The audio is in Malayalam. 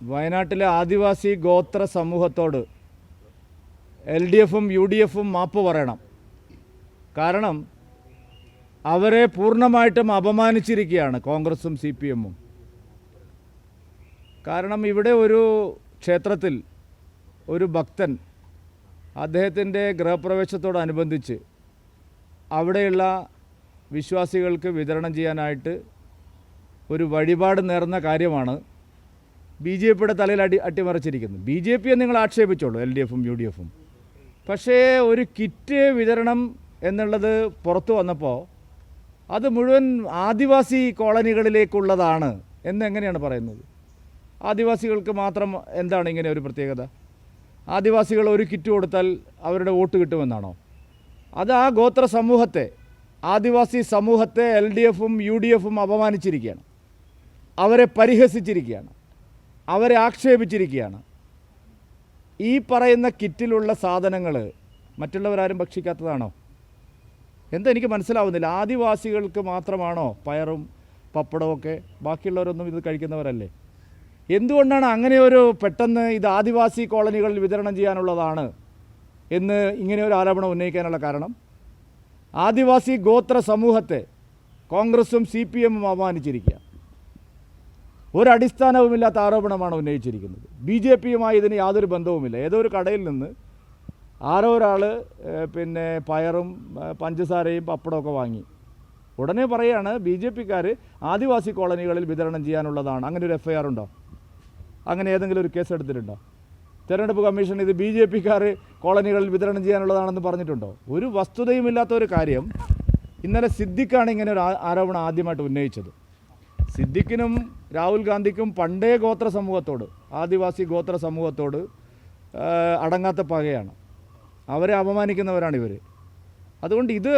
വയനാട്ടിലെ ആദിവാസി ഗോത്ര സമൂഹത്തോട് എൽ ഡി എഫും യു ഡി എഫും മാപ്പ് പറയണം. കാരണം അവരെ പൂർണമായിട്ടും അപമാനിച്ചിരിക്കുകയാണ് കോൺഗ്രസും സി പി എമ്മും. കാരണം ഇവിടെ ഒരു ക്ഷേത്രത്തിൽ ഒരു ഭക്തൻ അദ്ദേഹത്തിന്റെ ഗൃഹപ്രവേശത്തോടനുബന്ധിച്ച് അവിടെയുള്ള വിശ്വാസികൾക്ക് വിതരണം ചെയ്യാനായിട്ട് ഒരു വഴിപാട് നേർന്ന കാര്യമാണ് ബി ജെ പിയുടെ തലയിൽ അടി അട്ടിമറിച്ചിരിക്കുന്നു. ബി ജെ പിയെ നിങ്ങൾ ആക്ഷേപിച്ചോളൂ എൽ ഡി എഫും യു ഡി എഫും. പക്ഷേ ഒരു കിറ്റ് വിതരണം എന്നുള്ളത് പുറത്തു വന്നപ്പോൾ അത് മുഴുവൻ ആദിവാസി കോളനികളിലേക്കുള്ളതാണ് എന്നെങ്ങനെയാണ് പറയുന്നത്? ആദിവാസികൾക്ക് മാത്രം എന്താണ് ഇങ്ങനെ ഒരു പ്രത്യേകത? ആദിവാസികൾ ഒരു കിറ്റ് കൊടുത്താൽ അവരുടെ വോട്ട് കിട്ടുമെന്നാണോ? അത് ആ ഗോത്ര സമൂഹത്തെ ആദിവാസി സമൂഹത്തെ എൽ ഡി എഫും യു ഡി എഫും അപമാനിച്ചിരിക്കുകയാണ്. അവരെ പരിഹസിച്ചിരിക്കുകയാണ്. അവരെ ആക്ഷേപിച്ചിരിക്കുകയാണ്. ഈ പറയുന്ന കിറ്റിലുള്ള സാധനങ്ങൾ മറ്റുള്ളവരാരും ഭക്ഷിക്കാത്തതാണോ? എന്താ എനിക്ക് മനസ്സിലാവുന്നില്ല. ആദിവാസികൾക്ക് മാത്രമാണോ പയറും പപ്പടമൊക്കെ ബാക്കിയുള്ളവരൊന്നും ഇത് കഴിക്കുന്നവരല്ലേ? എന്തുകൊണ്ടാണ് അങ്ങനെ ഒരു പെട്ടെന്ന് ഇത് ആദിവാസി കോളനികളിൽ വിതരണം ചെയ്യാനുള്ളതാണ് എന്ന് ഇങ്ങനെ ഒരു ആരോപണം ഉന്നയിക്കാനുള്ള കാരണം? ആദിവാസി ഗോത്ര സമൂഹത്തെ കോൺഗ്രസും സി പി എമ്മും അപമാനിച്ചിരിക്കുക ഒരടിസ്ഥാനവുമില്ലാത്ത ആരോപണമാണ് ഉന്നയിച്ചിരിക്കുന്നത്. ബി ജെ പിയുമായി ഇതിന് യാതൊരു ബന്ധവുമില്ല. ഏതോ ഒരു കടയിൽ നിന്ന് ആരോ ഒരാൾ പിന്നെ പയറും പഞ്ചസാരയും പപ്പടമൊക്കെ വാങ്ങി. ഉടനെ പറയാണ് ബി ജെ പിക്കാർ ആദിവാസി കോളനികളിൽ വിതരണം ചെയ്യാനുള്ളതാണ്. അങ്ങനെ ഒരു എഫ് ഐ ആർ ഉണ്ടോ? അങ്ങനെ ഏതെങ്കിലും ഒരു കേസ് എടുത്തിട്ടുണ്ടോ? തെരഞ്ഞെടുപ്പ് കമ്മീഷൻ ഇത് ബി ജെ പിക്കാർ കോളനികളിൽ വിതരണം ചെയ്യാനുള്ളതാണെന്ന് പറഞ്ഞിട്ടുണ്ടോ? ഒരു വസ്തുതയുമില്ലാത്ത ഒരു കാര്യം ഇന്നലെ സിദ്ദിഖാണ് ഇങ്ങനെ ഒരു ആരോപണം ആദ്യമായിട്ട് ഉന്നയിച്ചത്. സിദ്ദിഖിനും രാഹുൽ ഗാന്ധിക്കും പണ്ടേ ഗോത്ര സമൂഹത്തോട് ആദിവാസി ഗോത്ര സമൂഹത്തോട് അടങ്ങാത്ത പകയാണ്. അവരെ അപമാനിക്കുന്നവരാണ് ഇവർ അതുകൊണ്ട് ഇത്